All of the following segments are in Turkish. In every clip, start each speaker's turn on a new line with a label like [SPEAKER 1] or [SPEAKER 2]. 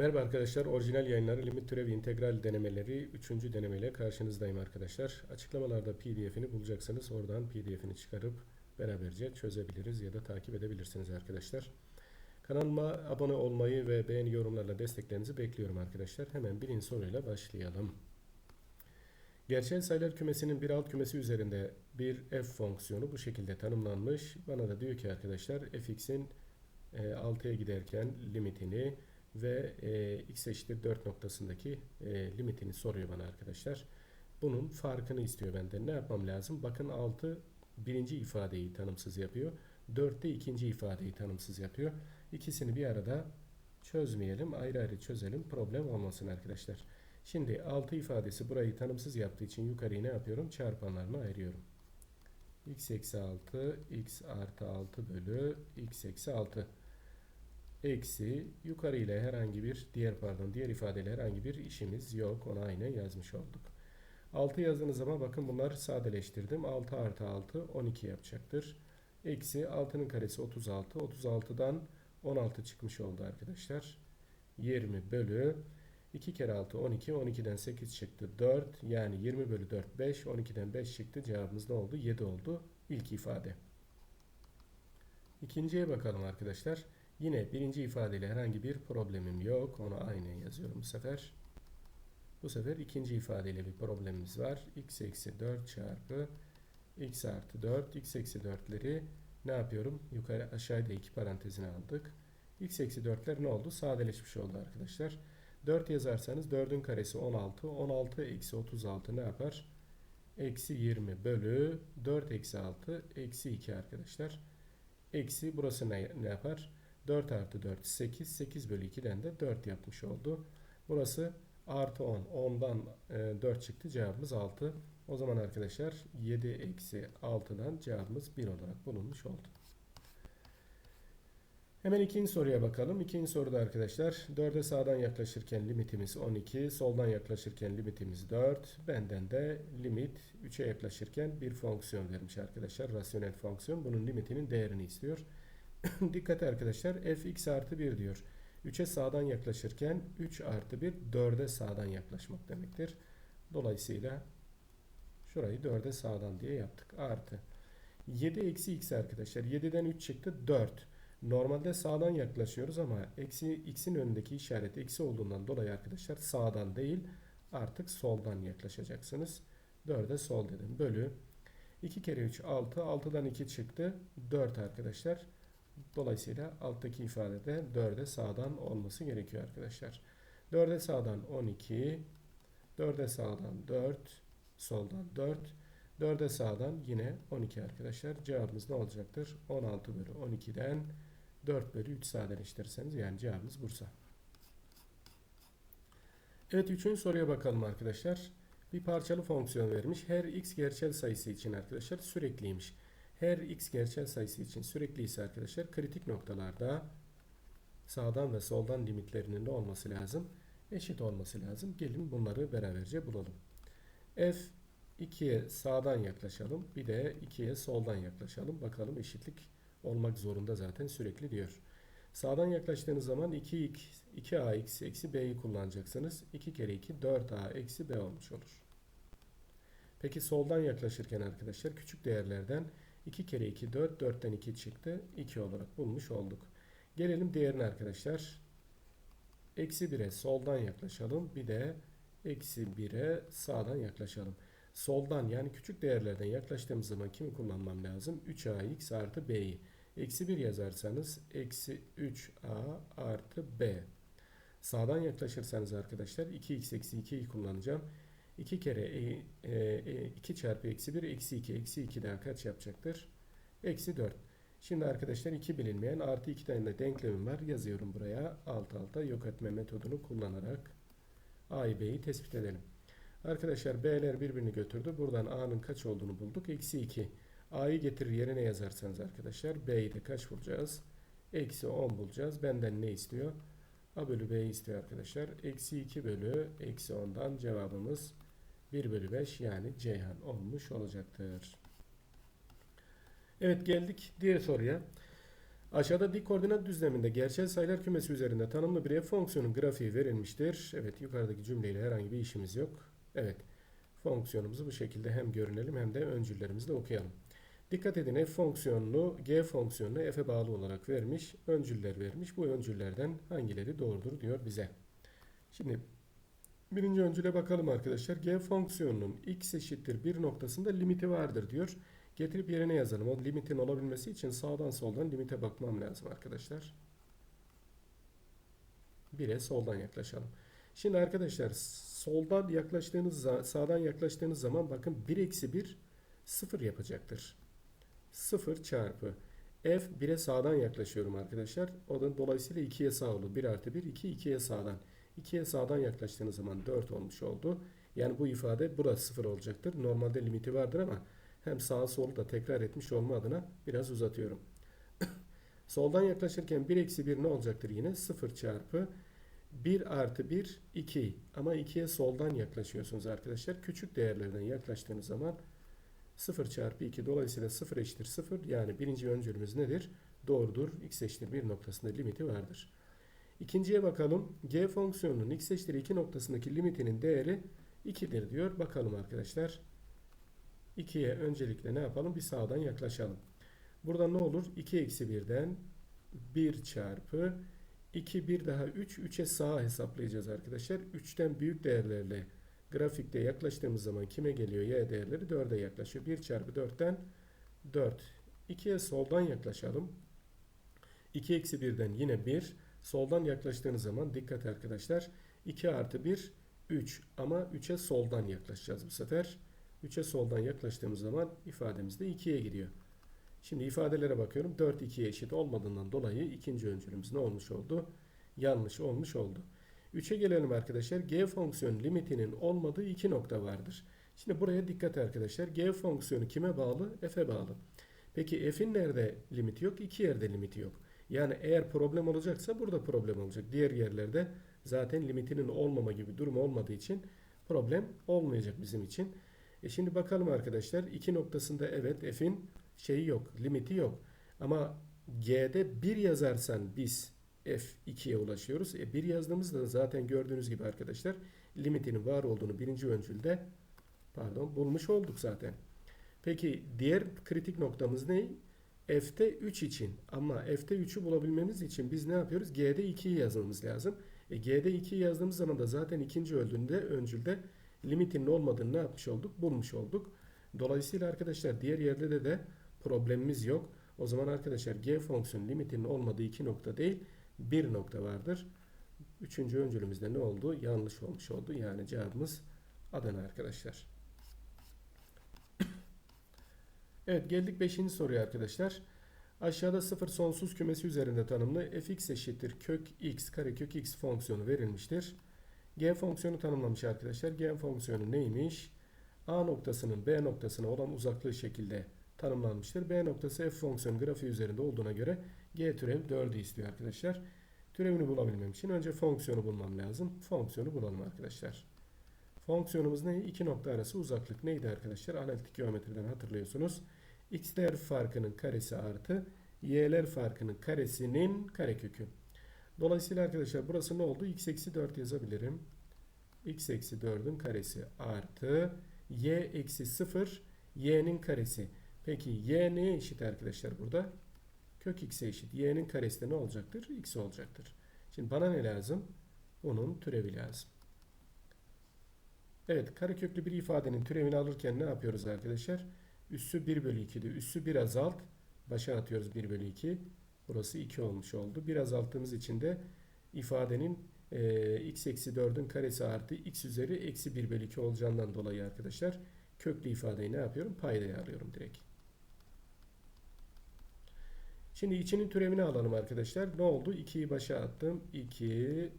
[SPEAKER 1] Merhaba arkadaşlar, orijinal yayınları limit türevi integral denemeleri 3. denemeyle karşınızdayım arkadaşlar. Açıklamalarda pdf'ini bulacaksınız. Oradan pdf'ini çıkarıp beraberce çözebiliriz ya da takip edebilirsiniz arkadaşlar. Kanalıma abone olmayı ve beğeni yorumlarla desteklerinizi bekliyorum arkadaşlar. Hemen birinci soruyla başlayalım. Gerçel sayılar kümesinin bir alt kümesi üzerinde bir f fonksiyonu bu şekilde tanımlanmış. Bana da diyor ki arkadaşlar fx'in e, 6'ya giderken limitini ve e, x eşittir 4 noktasındaki e, limitini soruyor bana arkadaşlar. Bunun farkını istiyor benden. Ne yapmam lazım? Bakın 6 birinci ifadeyi tanımsız yapıyor. 4 de ikinci ifadeyi tanımsız yapıyor. İkisini bir arada çözmeyelim. Ayrı ayrı çözelim. Problem olmasın arkadaşlar. Şimdi 6 ifadesi burayı tanımsız yaptığı için yukarıyı ne yapıyorum? Çarpanlarına ayırıyorum. x eksi 6 x artı 6 bölü x eksi 6 eksi yukarı ile herhangi bir diğer pardon diğer ifadeyle herhangi bir işimiz yok. Onu aynen yazmış olduk. 6 yazdığınız zaman bakın bunlar sadeleştirdim. 6 artı 6 12 yapacaktır. Eksi 6'nın karesi 36. 36'dan 16 çıkmış oldu arkadaşlar. 20 bölü 2 kere 6 12. 12'den 8 çıktı 4. Yani 20 bölü 4 5. 12'den 5 çıktı. Cevabımız ne oldu? 7 oldu. İlk ifade. İkinciye bakalım arkadaşlar. Yine birinci ifadeyle herhangi bir problemim yok. Onu aynen yazıyorum bu sefer. Bu sefer ikinci ifadeyle bir problemimiz var. x eksi 4 çarpı x artı 4. x eksi 4'leri ne yapıyorum? Yukarı aşağıda iki parantezine aldık. x eksi 4'ler ne oldu? Sadeleşmiş oldu arkadaşlar. 4 yazarsanız 4'ün karesi 16. 16 eksi 36 ne yapar? Eksi 20 bölü 4 eksi 6 eksi 2 arkadaşlar. Eksi burası ne, ne yapar? 4 artı 4 8. 8 bölü 2'den de 4 yapmış oldu. Burası artı 10. 10'dan e, 4 çıktı. Cevabımız 6. O zaman arkadaşlar 7 eksi 6'dan cevabımız 1 olarak bulunmuş oldu. Hemen ikinci soruya bakalım. İkinci soruda arkadaşlar 4'e sağdan yaklaşırken limitimiz 12, soldan yaklaşırken limitimiz 4. Benden de limit 3'e yaklaşırken bir fonksiyon vermiş arkadaşlar. Rasyonel fonksiyon. Bunun limitinin değerini istiyor. Dikkat arkadaşlar fx artı 1 diyor. 3'e sağdan yaklaşırken 3 artı 1 4'e sağdan yaklaşmak demektir. Dolayısıyla şurayı 4'e sağdan diye yaptık. Artı 7 eksi x arkadaşlar. 7'den 3 çıktı 4. Normalde sağdan yaklaşıyoruz ama eksi x'in önündeki işaret eksi olduğundan dolayı arkadaşlar sağdan değil artık soldan yaklaşacaksınız. 4'e sol dedim. Bölü 2 kere 3 6. 6'dan 2 çıktı. 4 arkadaşlar. Dolayısıyla alttaki ifadede 4'e sağdan olması gerekiyor arkadaşlar. 4'e sağdan 12, 4'e sağdan 4, soldan 4, 4'e sağdan yine 12 arkadaşlar. Cevabımız ne olacaktır? 16 bölü 12'den 4 bölü 3 sadeleştirirseniz yani cevabımız Bursa. Evet üçüncü soruya bakalım arkadaşlar. Bir parçalı fonksiyon vermiş. Her x gerçel sayısı için arkadaşlar sürekliymiş her x gerçel sayısı için sürekli ise arkadaşlar kritik noktalarda sağdan ve soldan limitlerinin de olması lazım. Eşit olması lazım. Gelin bunları beraberce bulalım. F 2'ye sağdan yaklaşalım. Bir de 2'ye soldan yaklaşalım. Bakalım eşitlik olmak zorunda zaten sürekli diyor. Sağdan yaklaştığınız zaman 2x, 2ax eksi b'yi kullanacaksınız. 2 kere 2 4a eksi b olmuş olur. Peki soldan yaklaşırken arkadaşlar küçük değerlerden 2 kere 2 4. 4'ten 2 çıktı. 2 olarak bulmuş olduk. Gelelim diğerine arkadaşlar. Eksi 1'e soldan yaklaşalım. Bir de eksi 1'e sağdan yaklaşalım. Soldan yani küçük değerlerden yaklaştığımız zaman kimi kullanmam lazım? 3ax artı b'yi. Eksi 1 yazarsanız eksi 3a artı b. Sağdan yaklaşırsanız arkadaşlar 2x eksi 2'yi kullanacağım. 2 kere e, e, 2 çarpı eksi 1 eksi 2 eksi 2 daha kaç yapacaktır? Eksi 4. Şimdi arkadaşlar 2 bilinmeyen artı 2 tane de denklemim var. Yazıyorum buraya alt alta yok etme metodunu kullanarak A'yı B'yi tespit edelim. Arkadaşlar B'ler birbirini götürdü. Buradan A'nın kaç olduğunu bulduk. Eksi 2. A'yı getirir yerine yazarsanız arkadaşlar B'yi de kaç bulacağız? Eksi 10 bulacağız. Benden ne istiyor? A bölü B istiyor arkadaşlar. Eksi 2 bölü eksi 10'dan cevabımız 1 bölü 5 yani Ceyhan olmuş olacaktır. Evet geldik diğer soruya. Aşağıda dik koordinat düzleminde gerçel sayılar kümesi üzerinde tanımlı bir f fonksiyonun grafiği verilmiştir. Evet yukarıdaki cümleyle herhangi bir işimiz yok. Evet fonksiyonumuzu bu şekilde hem görünelim hem de öncüllerimizi de okuyalım. Dikkat edin f fonksiyonunu g fonksiyonunu f'e bağlı olarak vermiş. Öncüller vermiş. Bu öncüllerden hangileri doğrudur diyor bize. Şimdi birinci öncüle bakalım arkadaşlar. G fonksiyonunun x eşittir 1 noktasında limiti vardır diyor. Getirip yerine yazalım. O limitin olabilmesi için sağdan soldan limite bakmam lazım arkadaşlar. 1'e soldan yaklaşalım. Şimdi arkadaşlar soldan yaklaştığınız sağdan yaklaştığınız zaman bakın 1 eksi 1 0 yapacaktır. 0 çarpı f 1'e sağdan yaklaşıyorum arkadaşlar. O da dolayısıyla 2'ye sağ olur. 1 artı 1 2 2'ye sağdan. 2'ye sağdan yaklaştığınız zaman 4 olmuş oldu. Yani bu ifade burası 0 olacaktır. Normalde limiti vardır ama hem sağa solu da tekrar etmiş olma adına biraz uzatıyorum. Soldan yaklaşırken 1 eksi 1 ne olacaktır yine? 0 çarpı 1 artı 1 2 ama 2'ye soldan yaklaşıyorsunuz arkadaşlar. Küçük değerlerden yaklaştığınız zaman 0 çarpı 2 dolayısıyla 0 eşittir 0 yani birinci öncülümüz nedir? Doğrudur. x eşittir 1 noktasında limiti vardır. İkinciye bakalım. g fonksiyonunun x eşittir 2 noktasındaki limitinin değeri 2'dir diyor. Bakalım arkadaşlar. 2'ye öncelikle ne yapalım? Bir sağdan yaklaşalım. Burada ne olur? 2 eksi 1'den 1 çarpı 2 bir daha 3 3'e sağa hesaplayacağız arkadaşlar. 3'ten büyük değerlerle grafikte yaklaştığımız zaman kime geliyor? Y değerleri 4'e yaklaşıyor. 1 çarpı 4'ten 4. 2'ye soldan yaklaşalım. 2 eksi 1'den yine 1. Soldan yaklaştığınız zaman dikkat arkadaşlar. 2 artı 1 3 ama 3'e soldan yaklaşacağız bu sefer. 3'e soldan yaklaştığımız zaman ifademiz de 2'ye gidiyor. Şimdi ifadelere bakıyorum. 4 2'ye eşit olmadığından dolayı ikinci öncülümüz ne olmuş oldu? Yanlış olmuş oldu. 3'e gelelim arkadaşlar. G fonksiyon limitinin olmadığı iki nokta vardır. Şimdi buraya dikkat arkadaşlar. G fonksiyonu kime bağlı? F'e bağlı. Peki f'in nerede limiti yok? İki yerde limiti yok. Yani eğer problem olacaksa burada problem olacak. Diğer yerlerde zaten limitinin olmama gibi durum olmadığı için problem olmayacak bizim için. E şimdi bakalım arkadaşlar. iki noktasında evet f'in şeyi yok, limiti yok. Ama G'de 1 yazarsan biz F2'ye ulaşıyoruz. E 1 yazdığımızda zaten gördüğünüz gibi arkadaşlar limitinin var olduğunu birinci öncülde pardon bulmuş olduk zaten. Peki diğer kritik noktamız ne? F'te 3 için ama F'te 3'ü bulabilmemiz için biz ne yapıyoruz? G'de 2'yi yazmamız lazım. E G'de 2'yi yazdığımız zaman da zaten ikinci öldüğünde öncülde limitinin olmadığını ne yapmış olduk? Bulmuş olduk. Dolayısıyla arkadaşlar diğer yerde de de problemimiz yok. O zaman arkadaşlar g fonksiyon limitinin olmadığı iki nokta değil bir nokta vardır. Üçüncü öncülümüzde ne oldu? Yanlış olmuş oldu. Yani cevabımız Adana arkadaşlar. Evet geldik 5. soruya arkadaşlar. Aşağıda sıfır sonsuz kümesi üzerinde tanımlı fx eşittir kök x karekök x fonksiyonu verilmiştir. G fonksiyonu tanımlamış arkadaşlar. G fonksiyonu neymiş? A noktasının B noktasına olan uzaklığı şekilde tanımlanmıştır. B noktası f fonksiyon grafiği üzerinde olduğuna göre g türev 4'ü istiyor arkadaşlar. Türevini bulabilmem için önce fonksiyonu bulmam lazım. Fonksiyonu bulalım arkadaşlar. Fonksiyonumuz ne? İki nokta arası uzaklık neydi arkadaşlar? Analitik geometriden hatırlıyorsunuz. X'ler farkının karesi artı y'ler farkının karesinin karekökü. Dolayısıyla arkadaşlar burası ne oldu? x eksi 4 yazabilirim. x eksi 4'ün karesi artı y eksi 0 y'nin karesi. Peki y neye eşit arkadaşlar burada? Kök x'e eşit. y'nin karesi de ne olacaktır? x olacaktır. Şimdi bana ne lazım? Bunun türevi lazım. Evet kareköklü bir ifadenin türevini alırken ne yapıyoruz arkadaşlar? Üssü 1 bölü 2'de. Üssü bir azalt. Başa atıyoruz 1 bölü 2. Burası 2 olmuş oldu. Bir azalttığımız için de ifadenin e, x eksi 4'ün karesi artı x üzeri eksi 1 bölü 2 olacağından dolayı arkadaşlar köklü ifadeyi ne yapıyorum? Paydaya alıyorum direkt. Şimdi içinin türevini alalım arkadaşlar. Ne oldu? 2'yi başa attım. 2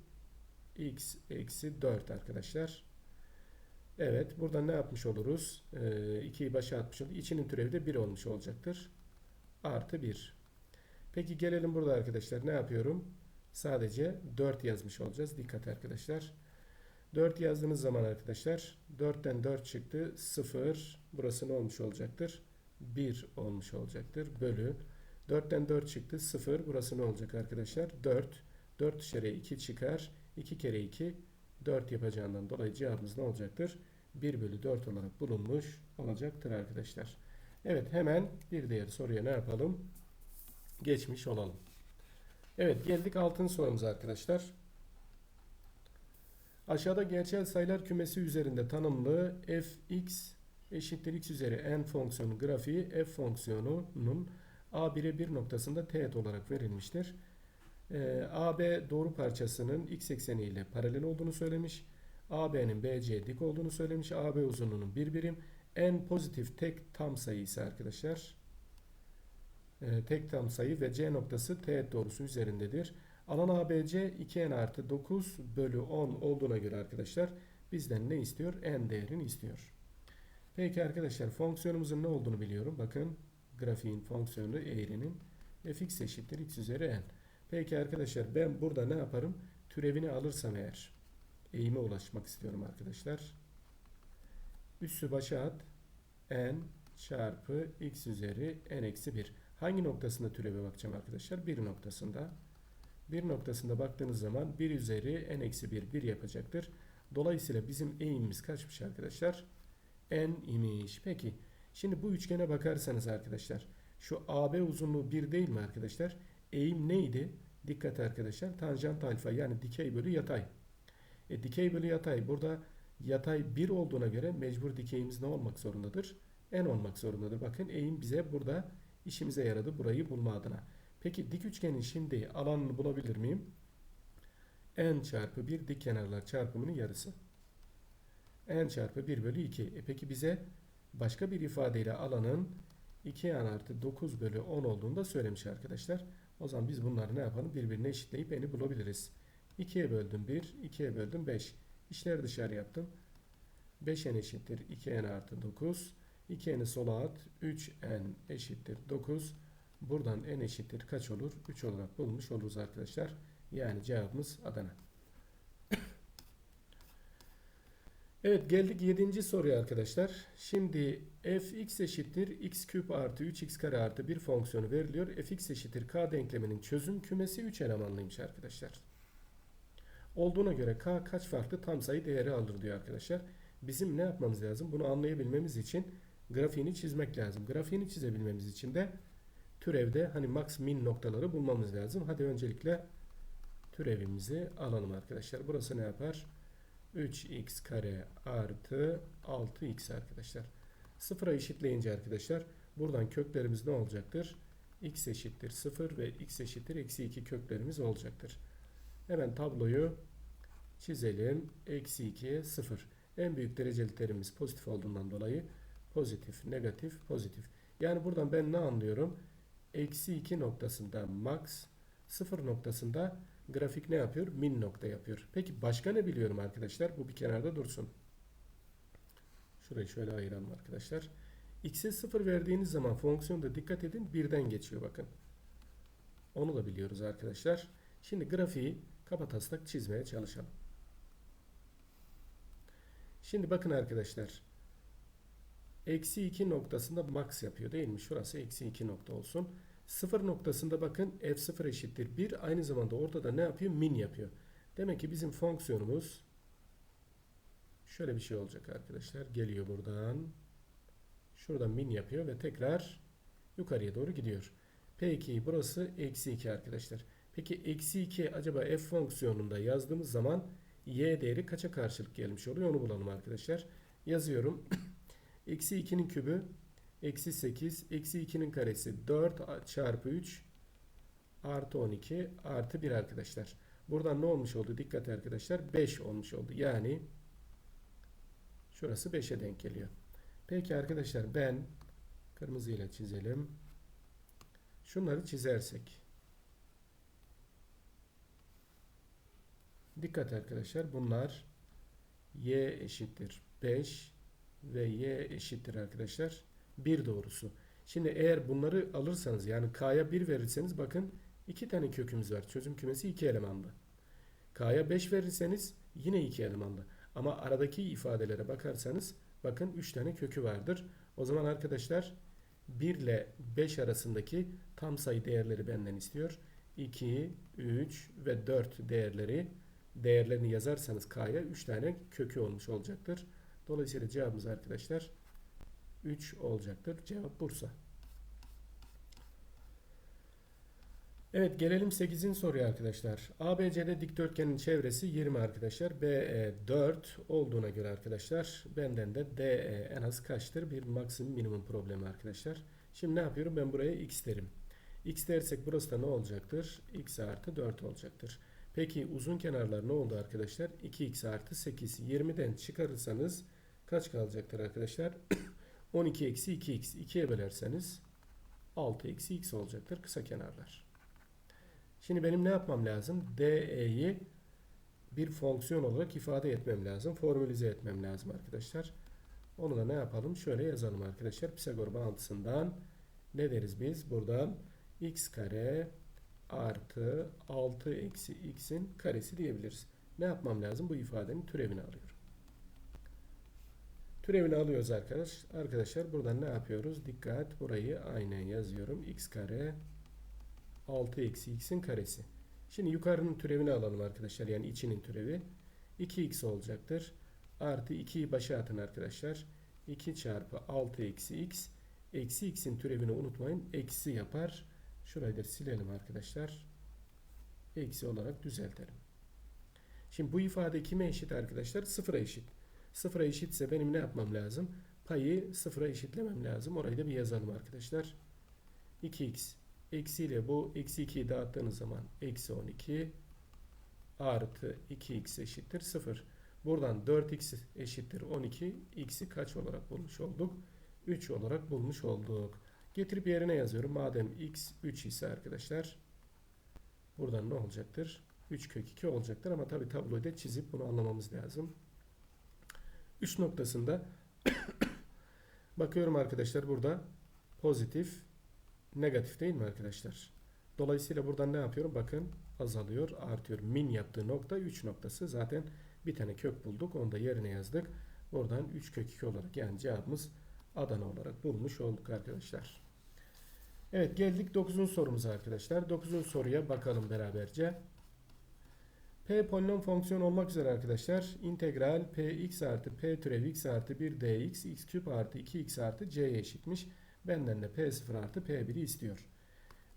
[SPEAKER 1] x eksi 4 arkadaşlar. Evet. Burada ne yapmış oluruz? Ee, 2'yi başa atmış olduk. İçinin türevi de 1 olmuş olacaktır. Artı 1. Peki gelelim burada arkadaşlar. Ne yapıyorum? Sadece 4 yazmış olacağız. Dikkat arkadaşlar. 4 yazdığınız zaman arkadaşlar 4'ten 4 çıktı. 0. Burası ne olmuş olacaktır? 1 olmuş olacaktır. Bölü 4'ten 4 çıktı 0. Burası ne olacak arkadaşlar? 4. 4 dışarıya 2 çıkar. 2 kere 2 4 yapacağından dolayı cevabımız ne olacaktır? 1 bölü 4 olarak bulunmuş olacaktır arkadaşlar. Evet hemen bir diğer soruya ne yapalım? Geçmiş olalım. Evet geldik altın sorumuza arkadaşlar. Aşağıda gerçel sayılar kümesi üzerinde tanımlı fx eşittir x üzeri n fonksiyonu grafiği f fonksiyonunun a1'e 1 noktasında teğet olarak verilmiştir. Ee, AB doğru parçasının x ekseni ile paralel olduğunu söylemiş. AB'nin BC dik olduğunu söylemiş. AB uzunluğunun bir birim. En pozitif tek tam sayı ise arkadaşlar e, tek tam sayı ve C noktası teğet doğrusu üzerindedir. Alan ABC 2n artı 9 bölü 10 olduğuna göre arkadaşlar bizden ne istiyor? n değerini istiyor. Peki arkadaşlar fonksiyonumuzun ne olduğunu biliyorum. Bakın grafiğin fonksiyonu eğrinin fx eşittir x üzeri n. Peki arkadaşlar ben burada ne yaparım? Türevini alırsam eğer eğime ulaşmak istiyorum arkadaşlar. Üssü başa at n çarpı x üzeri n eksi 1. Hangi noktasında türeve bakacağım arkadaşlar? Bir noktasında. Bir noktasında baktığınız zaman 1 üzeri n eksi 1 1 yapacaktır. Dolayısıyla bizim eğimimiz kaçmış arkadaşlar? n imiş. Peki şimdi bu üçgene bakarsanız arkadaşlar şu AB uzunluğu 1 değil mi arkadaşlar? Eğim neydi? Dikkat arkadaşlar. Tanjant alfa yani dikey bölü yatay. E, dikey bölü yatay. Burada yatay 1 olduğuna göre mecbur dikeyimiz ne olmak zorundadır? n olmak zorundadır. Bakın eğim bize burada işimize yaradı burayı bulma adına. Peki dik üçgenin şimdi alanını bulabilir miyim? n çarpı 1 dik kenarlar çarpımının yarısı. n çarpı 1 bölü 2. E peki bize başka bir ifadeyle alanın 2n artı 9 bölü 10 olduğunu da söylemiş arkadaşlar. O zaman biz bunları ne yapalım? Birbirine eşitleyip n'i bulabiliriz. 2'ye böldüm 1, 2'ye böldüm 5. İşleri dışarı yaptım. 5n eşittir 2n artı 9. 2n'i sola at. 3n eşittir 9. Buradan n eşittir kaç olur? 3 olarak bulmuş oluruz arkadaşlar. Yani cevabımız Adana. Evet geldik 7. soruya arkadaşlar. Şimdi fx eşittir x küp artı 3x kare artı bir fonksiyonu veriliyor. fx eşittir k denkleminin çözüm kümesi 3 elemanlıymış arkadaşlar. Olduğuna göre k kaç farklı tam sayı değeri alır diyor arkadaşlar. Bizim ne yapmamız lazım? Bunu anlayabilmemiz için grafiğini çizmek lazım. Grafiğini çizebilmemiz için de türevde hani max min noktaları bulmamız lazım. Hadi öncelikle türevimizi alalım arkadaşlar. Burası ne yapar? 3x kare artı 6x arkadaşlar. Sıfıra eşitleyince arkadaşlar buradan köklerimiz ne olacaktır? x eşittir 0 ve x eşittir eksi 2 köklerimiz olacaktır. Hemen tabloyu çizelim. Eksi 2, 0. En büyük dereceli terimimiz pozitif olduğundan dolayı pozitif, negatif, pozitif. Yani buradan ben ne anlıyorum? Eksi 2 noktasında max, 0 noktasında grafik ne yapıyor? Min nokta yapıyor. Peki başka ne biliyorum arkadaşlar? Bu bir kenarda dursun. Şurayı şöyle ayıralım arkadaşlar. X'e 0 verdiğiniz zaman fonksiyonda dikkat edin birden geçiyor bakın. Onu da biliyoruz arkadaşlar. Şimdi grafiği kapataslak çizmeye çalışalım. Şimdi bakın arkadaşlar. Eksi 2 noktasında max yapıyor değil mi? Şurası eksi 2 nokta olsun. 0 noktasında bakın f0 eşittir 1. Aynı zamanda ortada ne yapıyor? Min yapıyor. Demek ki bizim fonksiyonumuz şöyle bir şey olacak arkadaşlar. Geliyor buradan. Şuradan min yapıyor ve tekrar yukarıya doğru gidiyor. Peki burası eksi 2 arkadaşlar. Peki eksi 2 acaba f fonksiyonunda yazdığımız zaman y değeri kaça karşılık gelmiş oluyor onu bulalım arkadaşlar. Yazıyorum. eksi 2'nin kübü eksi 8 eksi 2'nin karesi 4 çarpı 3 artı 12 artı 1 arkadaşlar. Buradan ne olmuş oldu? Dikkat arkadaşlar 5 olmuş oldu. Yani şurası 5'e denk geliyor. Peki arkadaşlar ben kırmızıyla çizelim. Şunları çizersek Dikkat arkadaşlar bunlar y eşittir 5 ve y eşittir arkadaşlar 1 doğrusu. Şimdi eğer bunları alırsanız yani k'ya 1 verirseniz bakın 2 tane kökümüz var. Çözüm kümesi 2 elemanlı. K'ya 5 verirseniz yine 2 elemanlı. Ama aradaki ifadelere bakarsanız bakın 3 tane kökü vardır. O zaman arkadaşlar 1 ile 5 arasındaki tam sayı değerleri benden istiyor. 2, 3 ve 4 değerleri değerlerini yazarsanız K'ya 3 tane kökü olmuş olacaktır. Dolayısıyla cevabımız arkadaşlar 3 olacaktır. Cevap Bursa. Evet gelelim 8. soruya arkadaşlar. ABC'de dikdörtgenin çevresi 20 arkadaşlar. BE 4 olduğuna göre arkadaşlar benden de DE en az kaçtır? Bir maksimum minimum problemi arkadaşlar. Şimdi ne yapıyorum? Ben buraya x derim. x dersek burası da ne olacaktır? x artı 4 olacaktır. Peki uzun kenarlar ne oldu arkadaşlar? 2x artı 8. 20'den çıkarırsanız kaç kalacaktır arkadaşlar? 12 eksi 2x. 2'ye bölerseniz 6 eksi x olacaktır kısa kenarlar. Şimdi benim ne yapmam lazım? DE'yi bir fonksiyon olarak ifade etmem lazım. Formülize etmem lazım arkadaşlar. Onu da ne yapalım? Şöyle yazalım arkadaşlar. Pisagor bağıntısından ne deriz biz? Buradan x kare artı 6 eksi x'in karesi diyebiliriz. Ne yapmam lazım? Bu ifadenin türevini alıyorum. Türevini alıyoruz arkadaş. Arkadaşlar buradan ne yapıyoruz? Dikkat burayı aynen yazıyorum. x kare 6 eksi x'in karesi. Şimdi yukarının türevini alalım arkadaşlar. Yani içinin türevi. 2x olacaktır. Artı 2'yi başa atın arkadaşlar. 2 çarpı 6 eksi x. Eksi x'in türevini unutmayın. Eksi yapar. Şurayı da silelim arkadaşlar. Eksi olarak düzeltelim. Şimdi bu ifade kime eşit arkadaşlar? Sıfıra eşit. Sıfıra eşitse benim ne yapmam lazım? Payı sıfıra eşitlemem lazım. Orayı da bir yazalım arkadaşlar. 2x Eksi ile bu eksi 2'yi dağıttığınız zaman eksi 12 artı 2x eşittir 0. Buradan 4x eşittir 12. X'i kaç olarak bulmuş olduk? 3 olarak bulmuş olduk. Getirip yerine yazıyorum. Madem x 3 ise arkadaşlar buradan ne olacaktır? 3 kök 2 olacaktır ama tabi tabloyu da çizip bunu anlamamız lazım. 3 noktasında bakıyorum arkadaşlar burada pozitif negatif değil mi arkadaşlar? Dolayısıyla buradan ne yapıyorum? Bakın azalıyor, artıyor. Min yaptığı nokta 3 noktası. Zaten bir tane kök bulduk. Onu da yerine yazdık. Oradan 3 kök 2 olarak yani cevabımız Adana olarak bulmuş olduk arkadaşlar. Evet geldik 9. sorumuza arkadaşlar. 9. soruya bakalım beraberce. P polinom fonksiyon olmak üzere arkadaşlar. integral px artı p türev x artı 1 dx x küp artı 2x artı c'ye eşitmiş. Benden de P0 artı P1'i istiyor.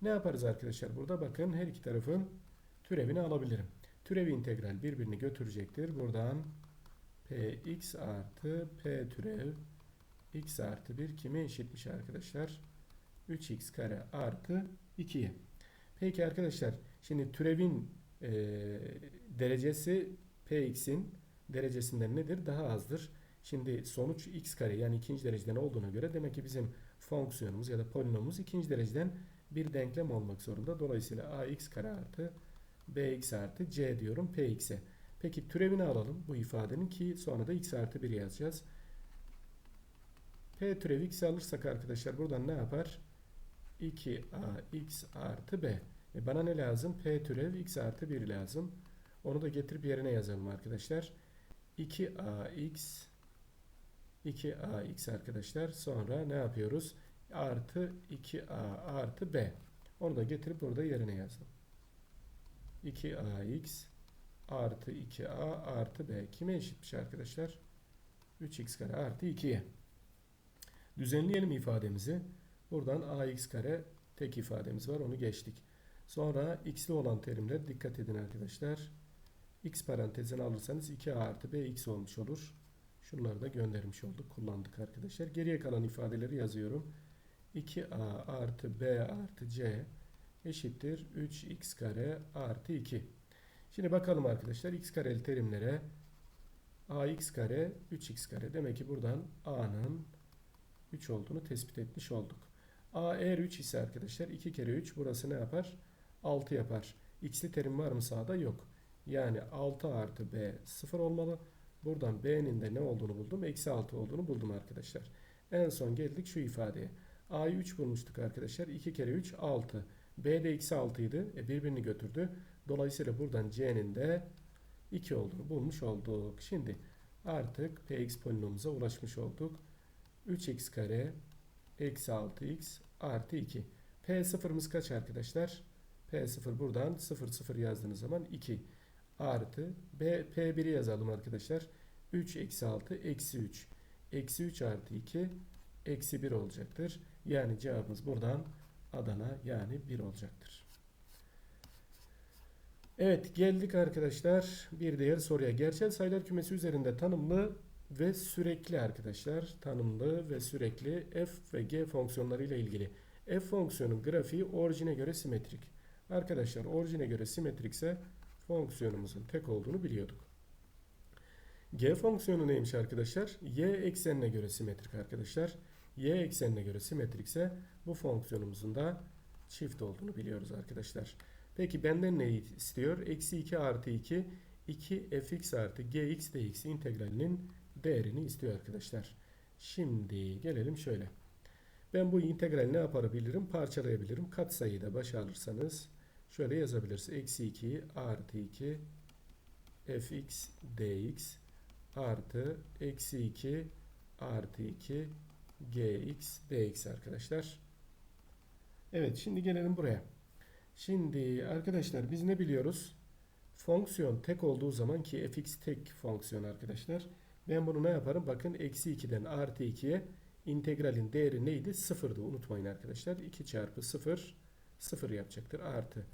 [SPEAKER 1] Ne yaparız arkadaşlar? Burada bakın her iki tarafın türevini alabilirim. Türev integral birbirini götürecektir. Buradan Px artı P türev x artı 1 kime eşitmiş arkadaşlar? 3x kare artı 2'ye. Peki arkadaşlar şimdi türevin e, derecesi Px'in derecesinden nedir? Daha azdır. Şimdi sonuç x kare yani ikinci dereceden olduğuna göre demek ki bizim fonksiyonumuz ya da polinomumuz ikinci dereceden bir denklem olmak zorunda. Dolayısıyla ax kare artı bx artı c diyorum px'e. Peki türevini alalım bu ifadenin ki sonra da x artı 1 yazacağız. P türevi x alırsak arkadaşlar buradan ne yapar? 2ax artı b. E bana ne lazım? P türev x artı 1 lazım. Onu da getirip yerine yazalım arkadaşlar. 2ax 2ax arkadaşlar. Sonra ne yapıyoruz? Artı 2a artı b. Onu da getirip burada yerine yazdım. 2ax artı 2a artı b. Kime eşitmiş arkadaşlar? 3x kare artı 2'ye. Düzenleyelim ifademizi. Buradan ax kare tek ifademiz var. Onu geçtik. Sonra x'li olan terimler dikkat edin arkadaşlar. x parantezini alırsanız 2a artı b x olmuş olur. Şunları da göndermiş olduk. Kullandık arkadaşlar. Geriye kalan ifadeleri yazıyorum. 2a artı b artı c eşittir 3x kare artı 2. Şimdi bakalım arkadaşlar x kareli terimlere ax kare 3x kare. Demek ki buradan a'nın 3 olduğunu tespit etmiş olduk. a eğer 3 ise arkadaşlar 2 kere 3 burası ne yapar? 6 yapar. x'li terim var mı sağda? Yok. Yani 6 artı b 0 olmalı. Buradan b'nin de ne olduğunu buldum. Eksi 6 olduğunu buldum arkadaşlar. En son geldik şu ifadeye. a'yı 3 bulmuştuk arkadaşlar. 2 kere 3 6. b de eksi 6 idi. E, birbirini götürdü. Dolayısıyla buradan c'nin de 2 olduğunu bulmuş olduk. Şimdi artık px polinomumuza ulaşmış olduk. 3x kare eksi 6x artı 2. P sıfırımız kaç arkadaşlar? P sıfır buradan 0 0 yazdığınız zaman 2 artı B, P1'i yazalım arkadaşlar. 3 eksi 6 eksi 3. Eksi 3 artı 2 eksi 1 olacaktır. Yani cevabımız buradan Adana yani 1 olacaktır. Evet geldik arkadaşlar bir diğer soruya. Gerçel sayılar kümesi üzerinde tanımlı ve sürekli arkadaşlar. Tanımlı ve sürekli f ve g fonksiyonları ile ilgili. f fonksiyonun grafiği orijine göre simetrik. Arkadaşlar orijine göre simetrikse fonksiyonumuzun tek olduğunu biliyorduk. G fonksiyonu neymiş arkadaşlar? Y eksenine göre simetrik arkadaşlar. Y eksenine göre simetrikse bu fonksiyonumuzun da çift olduğunu biliyoruz arkadaşlar. Peki benden ne istiyor? Eksi 2 artı 2 2 fx artı gx dx integralinin değerini istiyor arkadaşlar. Şimdi gelelim şöyle. Ben bu integrali ne yapabilirim? Parçalayabilirim. Katsayıyı da başa alırsanız şöyle yazabiliriz. Eksi 2 artı 2 fx dx artı eksi 2 artı 2 gx dx arkadaşlar. Evet şimdi gelelim buraya. Şimdi arkadaşlar biz ne biliyoruz? Fonksiyon tek olduğu zaman ki fx tek fonksiyon arkadaşlar. Ben bunu ne yaparım? Bakın eksi 2'den artı 2'ye integralin değeri neydi? Sıfırdı unutmayın arkadaşlar. 2 çarpı 0 0 yapacaktır artı.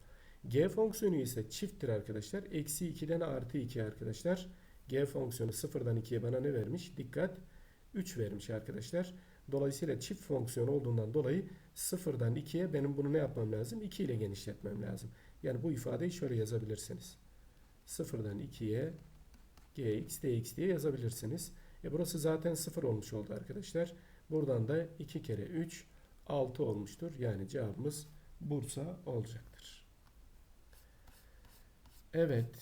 [SPEAKER 1] G fonksiyonu ise çifttir arkadaşlar. Eksi 2'den artı 2 arkadaşlar. G fonksiyonu 0'dan 2'ye bana ne vermiş? Dikkat 3 vermiş arkadaşlar. Dolayısıyla çift fonksiyon olduğundan dolayı 0'dan 2'ye benim bunu ne yapmam lazım? 2 ile genişletmem lazım. Yani bu ifadeyi şöyle yazabilirsiniz. 0'dan 2'ye gx dx diye yazabilirsiniz. E burası zaten 0 olmuş oldu arkadaşlar. Buradan da 2 kere 3 6 olmuştur. Yani cevabımız Bursa olacaktır. Evet.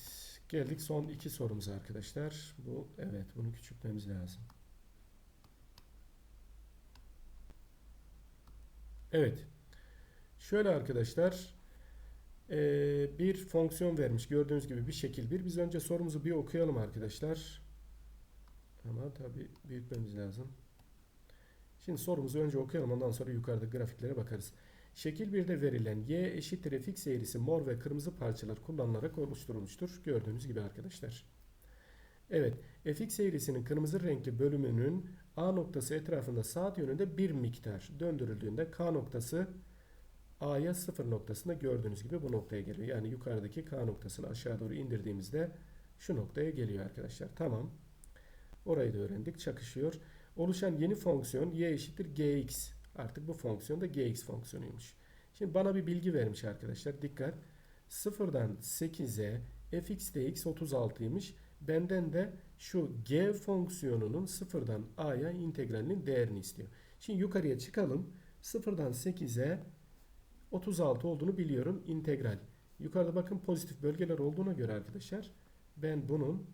[SPEAKER 1] Geldik son iki sorumuza arkadaşlar. Bu evet bunu küçültmemiz lazım. Evet. Şöyle arkadaşlar bir fonksiyon vermiş. Gördüğünüz gibi bir şekil bir. Biz önce sorumuzu bir okuyalım arkadaşlar. Ama tabi büyütmemiz lazım. Şimdi sorumuzu önce okuyalım. Ondan sonra yukarıda grafiklere bakarız. Şekil 1'de verilen y eşittir fx eğrisi mor ve kırmızı parçalar kullanılarak oluşturulmuştur. Gördüğünüz gibi arkadaşlar. Evet, fx eğrisinin kırmızı renkli bölümünün A noktası etrafında saat yönünde bir miktar döndürüldüğünde K noktası A'ya sıfır noktasında gördüğünüz gibi bu noktaya geliyor. Yani yukarıdaki K noktasını aşağı doğru indirdiğimizde şu noktaya geliyor arkadaşlar. Tamam. Orayı da öğrendik. Çakışıyor. Oluşan yeni fonksiyon y eşittir gx. Artık bu fonksiyon da gx fonksiyonuymuş. Şimdi bana bir bilgi vermiş arkadaşlar. Dikkat. 0'dan 8'e fx dx 36'ymış. Benden de şu g fonksiyonunun 0'dan a'ya integralinin değerini istiyor. Şimdi yukarıya çıkalım. 0'dan 8'e 36 olduğunu biliyorum. integral. Yukarıda bakın pozitif bölgeler olduğuna göre arkadaşlar ben bunun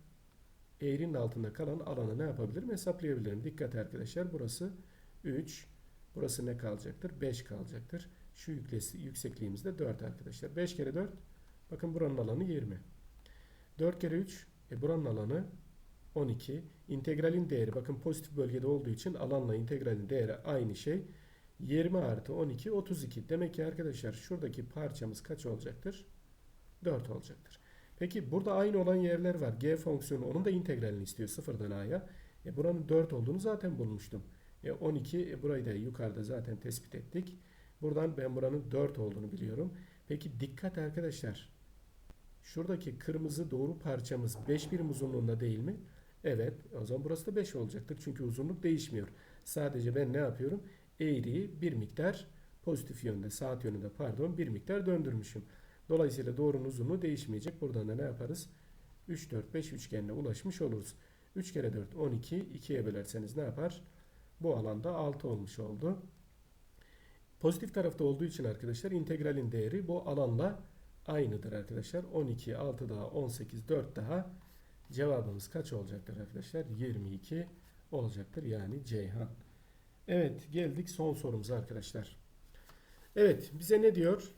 [SPEAKER 1] eğrinin altında kalan alanı ne yapabilirim? Hesaplayabilirim. Dikkat arkadaşlar. Burası 3. Burası ne kalacaktır? 5 kalacaktır. Şu yüklesi, yüksekliğimiz de 4 arkadaşlar. 5 kere 4. Bakın buranın alanı 20. 4 kere 3. E buranın alanı 12. İntegralin değeri bakın pozitif bölgede olduğu için alanla integralin değeri aynı şey. 20 artı 12 32. Demek ki arkadaşlar şuradaki parçamız kaç olacaktır? 4 olacaktır. Peki burada aynı olan yerler var. G fonksiyonu onun da integralini istiyor sıfırdan a'ya. E buranın 4 olduğunu zaten bulmuştum. E 12 e burayı da yukarıda zaten tespit ettik. Buradan ben buranın 4 olduğunu biliyorum. Peki dikkat arkadaşlar. Şuradaki kırmızı doğru parçamız 5 birim uzunluğunda değil mi? Evet. O zaman burası da 5 olacaktır. Çünkü uzunluk değişmiyor. Sadece ben ne yapıyorum? Eğriyi bir miktar pozitif yönde, saat yönünde pardon bir miktar döndürmüşüm. Dolayısıyla doğrunun uzunluğu değişmeyecek. Buradan da ne yaparız? 3, 4, 5 üçgenine ulaşmış oluruz. 3 kere 4, 12. 2'ye bölerseniz ne yapar? Bu alanda 6 olmuş oldu. Pozitif tarafta olduğu için arkadaşlar integralin değeri bu alanla aynıdır arkadaşlar. 12, 6 daha 18, 4 daha cevabımız kaç olacaktır arkadaşlar? 22 olacaktır. Yani Ceyhan. Evet geldik son sorumuza arkadaşlar. Evet bize ne diyor?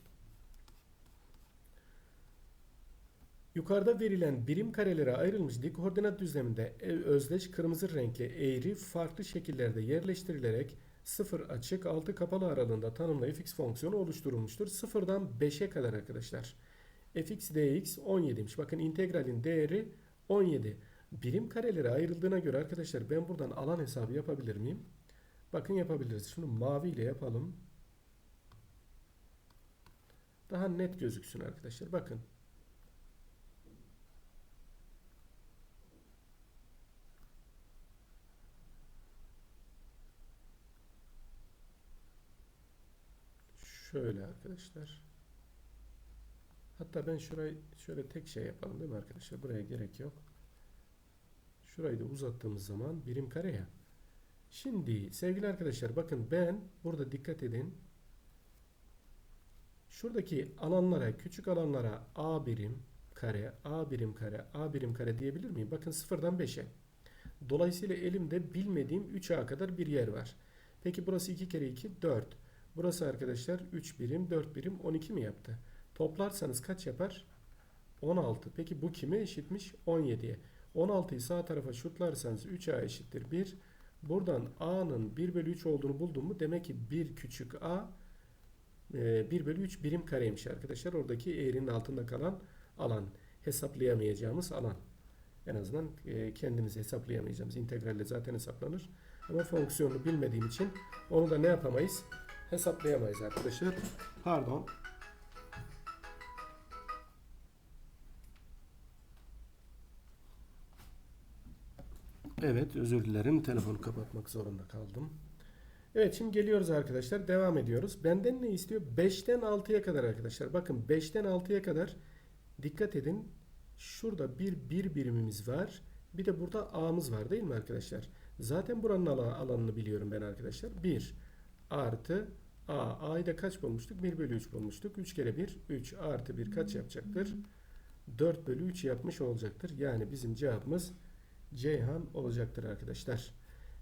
[SPEAKER 1] Yukarıda verilen birim karelere ayrılmış dik koordinat düzleminde özdeş kırmızı renkli eğri farklı şekillerde yerleştirilerek 0 açık 6 kapalı aralığında tanımlı fx fonksiyonu oluşturulmuştur. 0'dan 5'e kadar arkadaşlar. fx dx 17'ymiş. Bakın integralin değeri 17. Birim karelere ayrıldığına göre arkadaşlar ben buradan alan hesabı yapabilir miyim? Bakın yapabiliriz. Şunu mavi ile yapalım. Daha net gözüksün arkadaşlar. Bakın. Şöyle arkadaşlar. Hatta ben şurayı şöyle tek şey yapalım değil mi arkadaşlar? Buraya gerek yok. Şurayı da uzattığımız zaman birim kare ya. Şimdi sevgili arkadaşlar bakın ben burada dikkat edin. Şuradaki alanlara, küçük alanlara A birim kare, A birim kare, A birim kare diyebilir miyim? Bakın sıfırdan 5'e. Dolayısıyla elimde bilmediğim 3A kadar bir yer var. Peki burası 2 kere 2 4. Burası arkadaşlar 3 birim 4 birim 12 mi yaptı? Toplarsanız kaç yapar? 16. Peki bu kime eşitmiş? 17'ye. 16'yı sağ tarafa şutlarsanız 3A eşittir 1. Buradan A'nın 1 bölü 3 olduğunu buldum mu? Demek ki 1 küçük A 1 bölü 3 birim kareymiş arkadaşlar. Oradaki eğrinin altında kalan alan. Hesaplayamayacağımız alan. En azından e, kendimiz hesaplayamayacağımız. integralle zaten hesaplanır. Ama fonksiyonunu bilmediğim için onu da ne yapamayız? Hesaplayamayız arkadaşlar. Pardon. Evet özür dilerim. Telefonu kapatmak zorunda kaldım. Evet şimdi geliyoruz arkadaşlar. Devam ediyoruz. Benden ne istiyor? 5'ten 6'ya kadar arkadaşlar. Bakın 5'ten 6'ya kadar dikkat edin. Şurada bir bir birimimiz var. Bir de burada A'mız var değil mi arkadaşlar? Zaten buranın alan- alanını biliyorum ben arkadaşlar. 1 artı A. A'yı da kaç bulmuştuk? 1 bölü 3 bulmuştuk. 3 kere 1 3 artı 1 kaç yapacaktır? 4 bölü 3 yapmış olacaktır. Yani bizim cevabımız Ceyhan olacaktır arkadaşlar.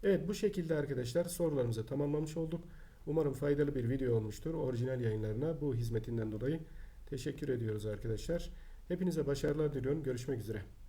[SPEAKER 1] Evet bu şekilde arkadaşlar sorularımızı tamamlamış olduk. Umarım faydalı bir video olmuştur. Orijinal yayınlarına bu hizmetinden dolayı teşekkür ediyoruz arkadaşlar. Hepinize başarılar diliyorum. Görüşmek üzere.